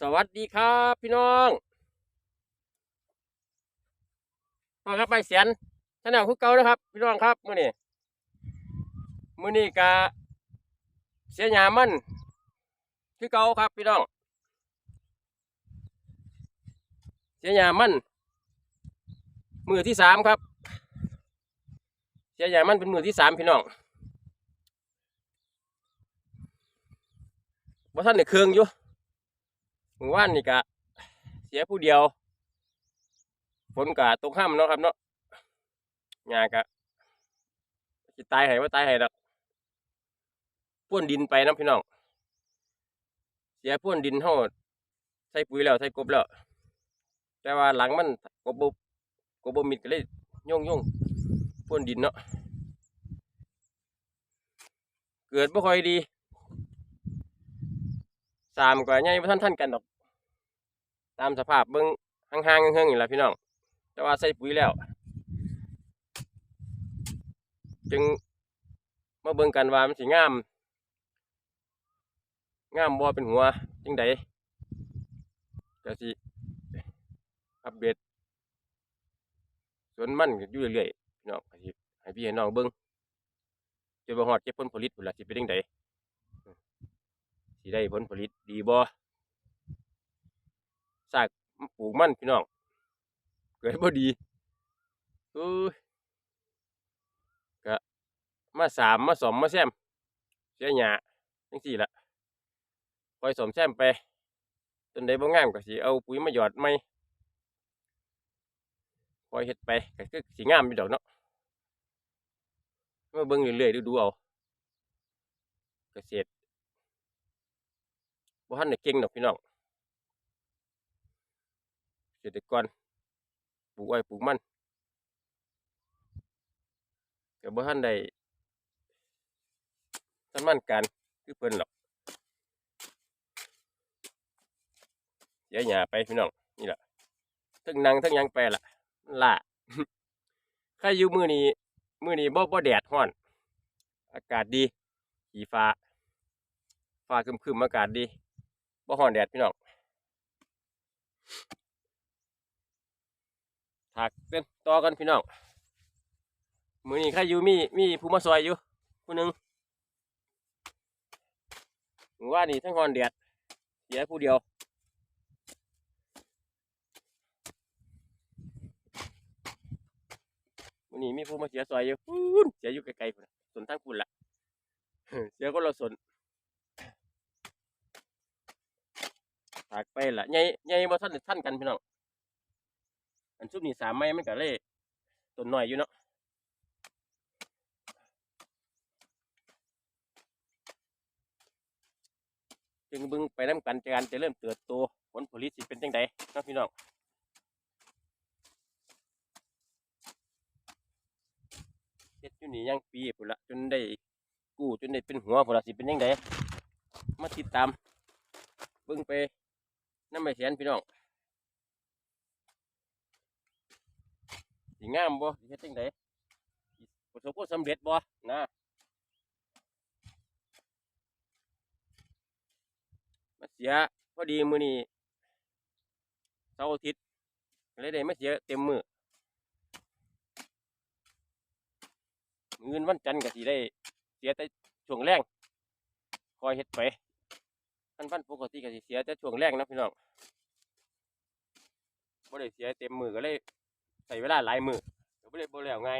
สวัสดีครับพี่น้องมาครับไปเสียนท่านเอาคือเก่านะครับ พี่น้องครับมื้อนี้มื้อนี้กะเสียหยามันคือเก่าครับพี่น้อง เสียหยามันมือที่สามครับ เสียหยามันเป็นมือที่สามพี่น้องว่าท่านในเครื่องอยู่ มู่บ้านนี่กะเสียผู้เดียว ฝนกะตกห้ามเนาะครับเนาะหญ้ากะสิตายให้ว่าตายให้ดอกพ่วนดินไปนะพี่น้อง เสียพ่วนดินเฮาใส่ปุ๋ยแล้วใส่กบแล้ว แต่ว่าหลังมันกบบกบบมิดก็เลยโย่งโย่งพ่วนดินเนาะ เกิดบ่ค่อยดีสามก็ใหญ่บ่ทันทันกันดอก ตามสภาพเบิ่งห่างๆเฮืองๆนี่แหละพี่น้อง แต่ว่าใส่ปุ๋ยแล้ว จึงมาเบิ่งกันว่ามันสิงาม งามบ่เป็นหัวจังใดก็สิอัปเดตสวนมันอยู่เรื่อยๆพี่น้องให้พี่ให้น้องเบิ่งจนบ่ฮอดเก็บผลผลิตพุ่นล่ะสิเป็นจังไดสิได้ผลผลิตดีบ่ ซากปลูกมันพี่น้องเกิดบ่ดีเอ้ยก็มาสามมาสอมมาแซมเสียหญ้าจังซี่ละคอยสมแซมไปจนได้บ่งามก็สิเอาปุ๋ยมาหยอดใหม่คอยเฮ็ดไปก็คือสิงามอยู่ดอกเนาะมาเบิ่งเรื่อยๆดูๆเอาเกษตรบ่ทันได้เก่งดอกพี่น้อง ษตรกรปลูกอ้อยปลูกมันก็บ่ทันได้ทันมันการคือเพิ่นหรอกเสียหญ้าไปพี่น้องนี่แหละทั้งนั่งทั้งยังไปละล่าใครอยู่มือนี้มือนี้บ่บ่แดดร้อน อากาศดีสีฟ้า ฟ้าครึมๆอากาศดีบ่ฮ้อนแดดพี่น้อง ถากเต้นต่อกันพี่น้องมือนี้ใครอยู่มีมีผู้มาซอยอยู่ผู้หนึ่งว่านี่ทั้งฮ้อนแดดเสียผู้เดียวมือนี้มีผู้มาเสียซอยอยู่เสียอยู่ไกลๆพุ่นสนทั้งคุณละเสียก็เราสนถากไปละใหญ่ใหญ่บ่ทันได้ทันกันพี่น้อง อันซุปนี่สามไม้มันก็เลยต้นหน้อยอยู่เนาะจึงบึงไปน้ำกันการจะเริ่มเติบโตผลผลิตสิเป็นจังไดเนะพี่น้องเฮ็ดอยู่นี่ยังปีพุ่นละจนได้กู้จนได้เป็นหัวพุ่นละสิเป็นจังไดมาติดตามเบิ่งไปน้ำไม่เสียนพี่น้อง สิงามบ่สิเฮ็ดจังไดสิประสบความสำเร็จบ่นะมาเสียพอดีมื้อนี้เสาร์อาทิตย์เลยได้มาเสียเต็มมือมื้ออื่นวันจันทร์ก็สิได้เสียแต่ช่วงแรงคอยเฮ็ดไปพันพันปกติก็สิเสียแต่ช่วงแรกนะพี่น้องบ่ได้เสียเต็มมือก็เลย ใส่เวลาหลายมือเดี๋ยวไม่ได้บ่แล้วง่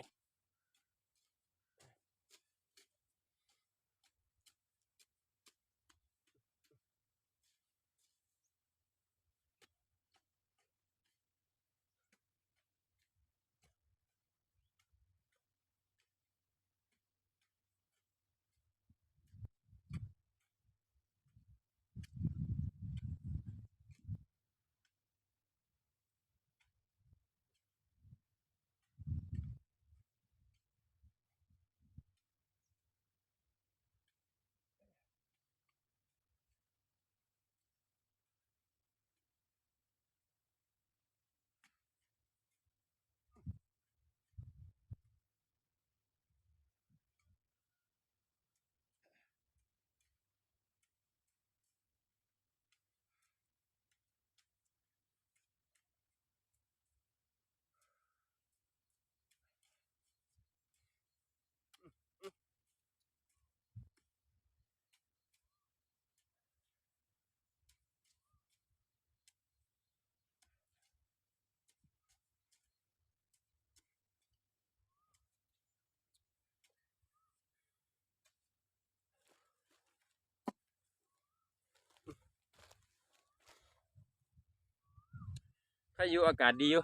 ถ้าอยู่อากาศดีอยู่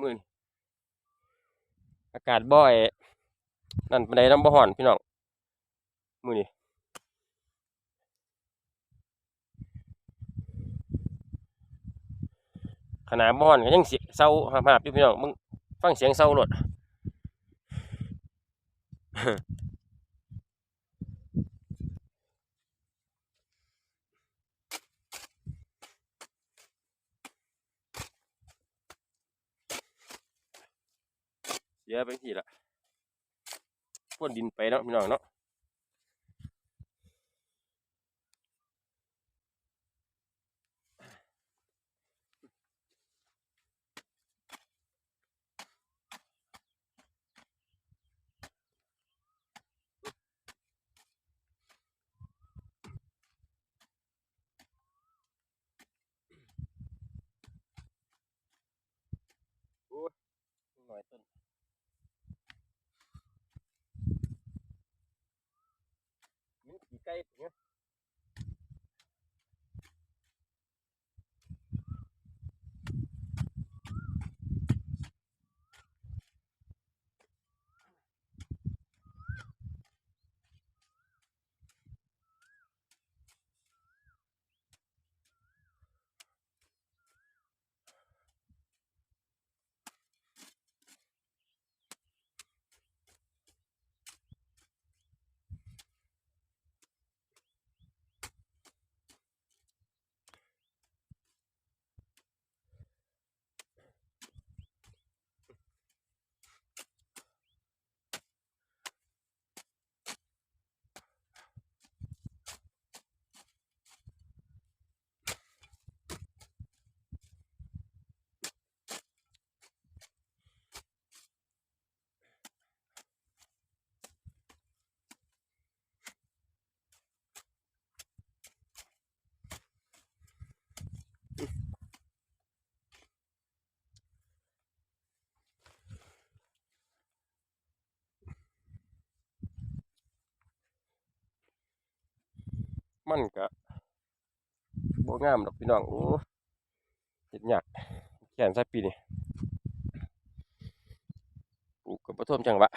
มื้อนี้อากาศบ่อยนั่นปานใดน้ำบ่ฮ้อนพี่น้องมื้อนี้ขนาดบ่ฮ้อนก็ยังเสียเซาหาบๆอยู่พี่น้องมึงฟังเสียงเซาโล เสียไปทีละพ่นดินไปเนาะพี่น้องเนาะ kahit. Yeah. มันกะโบงามดอกพี่น้องโอ้เห็ดหยักแขนใส่ปีนี่ปลูกกับ่ท่วมจังหวะ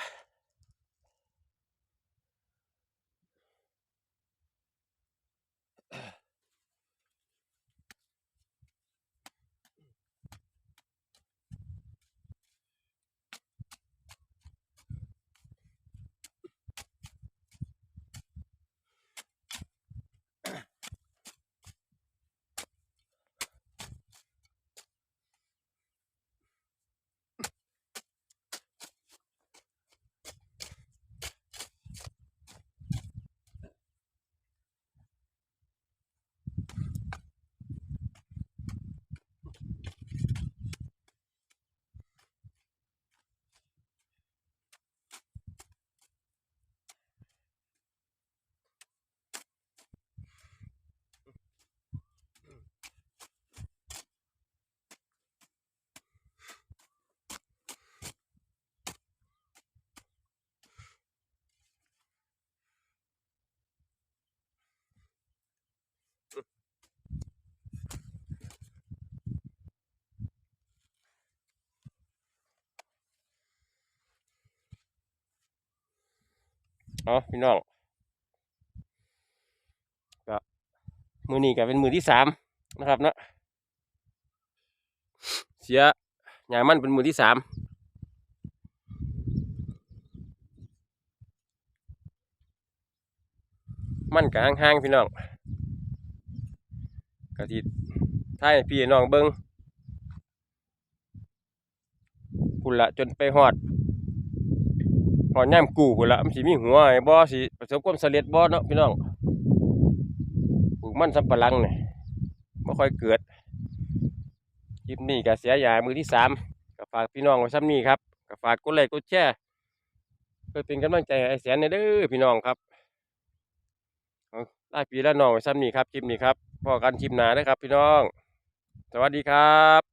เนาะพี่น้องก็มือนี้ก็เป็นมือที่สามนะครับเนาะเสียหญ้ามันเป็นมือที่สามมันก็ห่างๆพี่น้องก็สิถ่ายพี่น้องเบิ่งพุ่นละจนไปฮอด พอย่ามกูพุ่นละมันสิมีหัวให้บ่สิประสบความสำเร็จบ่เนาะพี่น้องปลูกมันสำปะหลังนี่บ่ค่อยเกิดคลิปนี้ก็เสียยามือที่สามก็ฝากพี่น้องไว้ซ้ำนี้ครับก็ฝากกดไลค์กดแชร์เพื่อเป็นกำลังใจให้ไอ้แสนในเด้อพี่น้องครับเอาได้พี่และน้องไว้ซ้ำนี้ครับคลิปนี้ครับพอกันคลิปหนาเด้อครับ พี่น้อง สวัสดีครับ